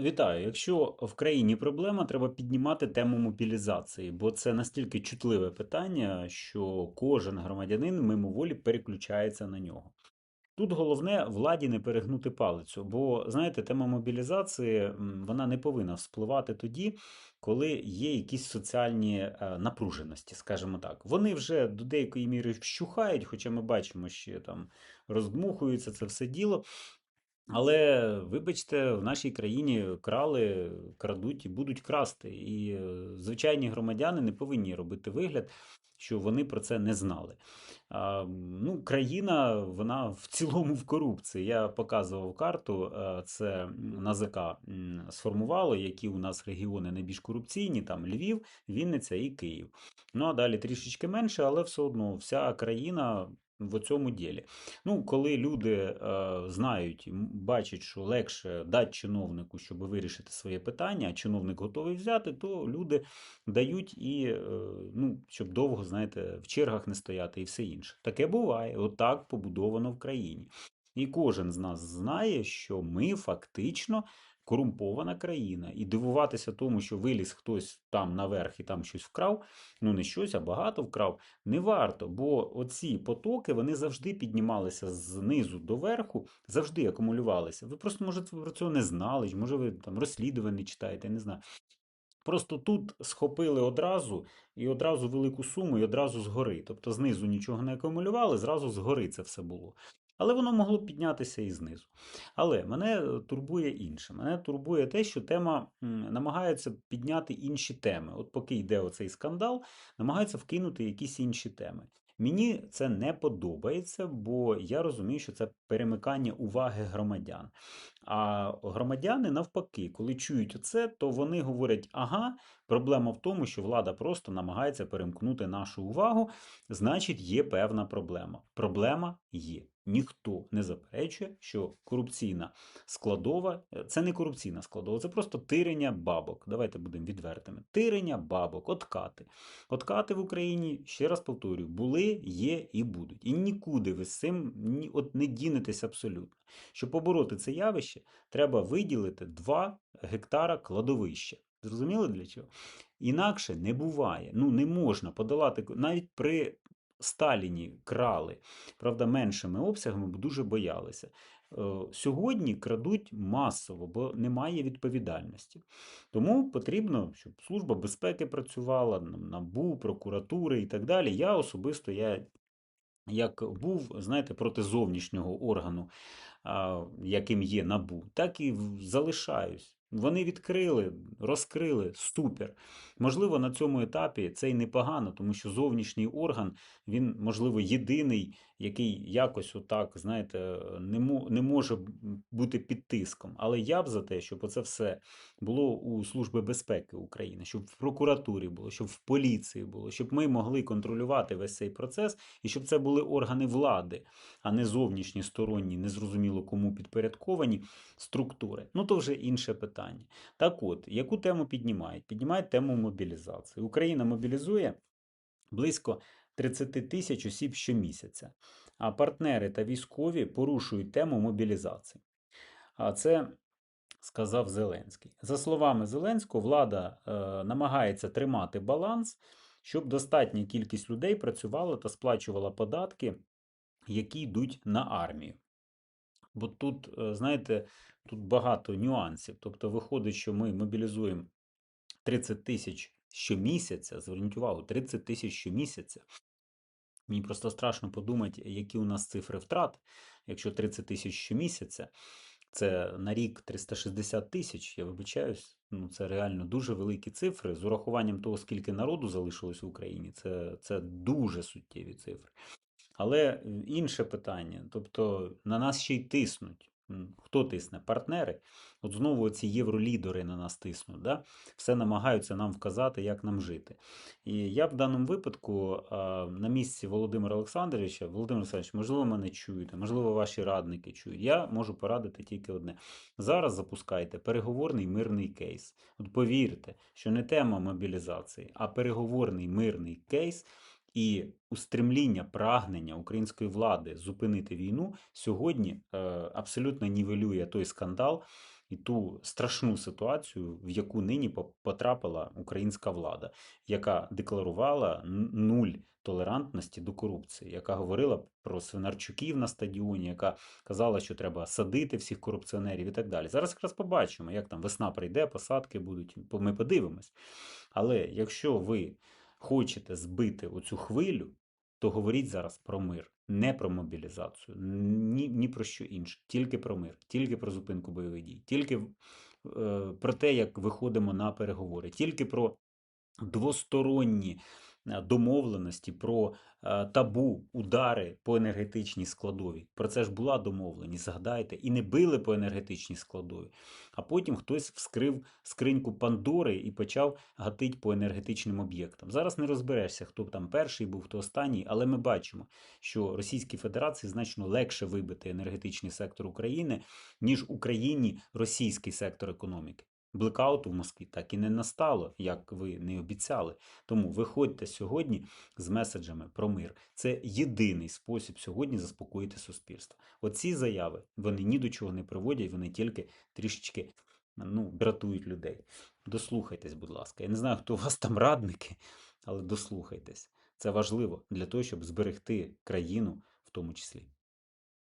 Вітаю! Якщо в країні проблема, треба піднімати тему мобілізації, бо це настільки чутливе питання, що кожен громадянин мимоволі переключається на нього. Тут головне владі не перегнути палицю, бо знаєте, тема мобілізації вона не повинна вспливати тоді, коли є якісь соціальні е, напруженості, скажімо так. Вони вже до деякої міри вщухають, хоча ми бачимо, що там роздмухується це все діло. Але, вибачте, в нашій країні крали, крадуть і будуть красти. І е, звичайні громадяни не повинні робити вигляд, що вони про це не знали. А, ну, країна, вона в цілому в корупції. Я показував карту, е, це НАЗК сформувало, які у нас регіони найбільш корупційні, там Львів, Вінниця і Київ. Ну а далі трішечки менше, але все одно вся країна в цьому ділі. Ну, коли люди е, знають, бачать, що легше дати чиновнику, щоб вирішити своє питання, а чиновник готовий взяти, то люди дають і, е, ну, щоб довго, знаєте, в чергах не стояти і все інше. Таке буває. Отак побудовано в країні. І кожен з нас знає, що ми фактично корумпована країна. І дивуватися тому, що виліз хтось там наверх і там щось вкрав, ну не щось, а багато вкрав, не варто, бо оці потоки вони завжди піднімалися знизу до верху, завжди акумулювалися. Ви просто, може, про цього не знали, може, ви там розслідування читаєте, не знаю. Просто тут схопили одразу і одразу велику суму, і одразу згори. Тобто знизу нічого не акумулювали, зразу згори це все було. Але воно могло піднятися і знизу. Але мене е, турбує інше. Мене турбує те, що тема намагається підняти інші теми. От поки йде оцей скандал, намагаються вкинути якісь інші теми. Мені це не подобається, бо я розумію, що це перемикання уваги громадян. А громадяни, навпаки, коли чують оце, то вони говорять: ага, проблема в тому, що влада просто намагається перемкнути нашу увагу, значить, є певна проблема. Проблема є. Ніхто не заперечує, що корупційна складова е, це не корупційна складова, це просто тирення бабок. Давайте будемо відвертими. Тирення бабок, откати. Откати в Україні, ще раз повторюю, були, є і будуть. І нікуди ви з цим ні, от не дінетесь абсолютно. Щоб побороти це явище, треба виділити 2 гектара кладовища. Зрозуміли для чого? Інакше не буває. Ну не можна подолати навіть при Сталіні крали, правда, меншими обсягами, бо дуже боялися. Е, Сьогодні крадуть масово, бо немає відповідальності. Тому потрібно, щоб Служба безпеки працювала, НАБУ, прокуратури і так далі. Я особисто я як був, знаєте, проти зовнішнього органу, яким є НАБУ, так і залишаюсь. Вони відкрили, розкрили, супер. Можливо, на цьому етапі це й непогано, тому що зовнішній орган, він, можливо, єдиний, який якось отак, знаєте, не, мо- не може бути під тиском. Але я б за те, щоб оце все було у Служби безпеки України, щоб в прокуратурі було, щоб в поліції було, щоб ми могли контролювати весь цей процес і щоб це були органи влади, а не зовнішні сторонні, незрозуміло кому підпорядковані структури. Ну то вже інше питання. Так от, яку тему піднімають? Піднімають тему мобілізації. Україна мобілізує близько 30 тисяч осіб щомісяця, а партнери та військові порушують тему мобілізації. А це сказав Зеленський. За словами Зеленського, влада е, намагається тримати баланс, щоб достатня кількість людей працювала та сплачувала податки, які йдуть на армію. Бо тут, е, знаєте, тут багато нюансів. Тобто, виходить, що ми мобілізуємо 30 тисяч щомісяця, зверніть увагу, 30 тисяч щомісяця. Мені просто страшно подумати, які у нас цифри втрат, якщо 30 тисяч щомісяця, це на рік 360 тисяч, я вибачаюсь, ну це реально дуже великі цифри. З урахуванням того, скільки народу залишилось в Україні, це, це дуже суттєві цифри. Але е, інше питання, тобто на нас ще й тиснуть. Хто тисне? Партнери. От знову ці євролідери на нас тиснуть, да? все намагаються нам вказати, як нам жити. І я в даному випадку на місці Володимира Олександровича, Володимир Олександрович, можливо, мене чуєте, можливо, ваші радники чують. Я можу порадити тільки одне. Зараз запускайте переговорний мирний кейс. От повірте, що не тема мобілізації, а переговорний мирний кейс. І устремління, прагнення української влади зупинити війну сьогодні е, абсолютно нівелює той скандал, і ту страшну ситуацію, в яку нині потрапила українська влада, яка декларувала нуль толерантності до корупції, яка говорила про свинарчуків на стадіоні, яка казала, що треба садити всіх корупціонерів і так далі. Зараз якраз побачимо, як там весна прийде, посадки будуть. Ми подивимось. Але якщо ви хочете збити оцю хвилю, то говоріть зараз про мир, не про мобілізацію, ні, ні про що інше, тільки про мир, тільки про зупинку бойових дій, тільки е, про те, як виходимо на переговори, тільки про двосторонні домовленості, про е, табу, удари по енергетичній складовій. Про це ж була домовленість, згадайте, і не били по енергетичній складовій. А потім хтось вскрив скриньку Пандори і почав гатить по енергетичним об'єктам. Зараз не розберешся, хто там перший був, хто останній, але ми бачимо, що Російській Федерації значно легше вибити енергетичний сектор України, ніж Україні російський сектор економіки. Блекауту в Москві так і не настало, як ви не обіцяли. Тому виходьте сьогодні з меседжами про мир. Це єдиний спосіб сьогодні заспокоїти суспільство. Оці заяви вони ні до чого не приводять, вони тільки трішечки ну, дратують людей. Дослухайтесь, будь ласка. Я не знаю, хто у вас там радники, але дослухайтесь. Це важливо для того, щоб зберегти країну в тому числі.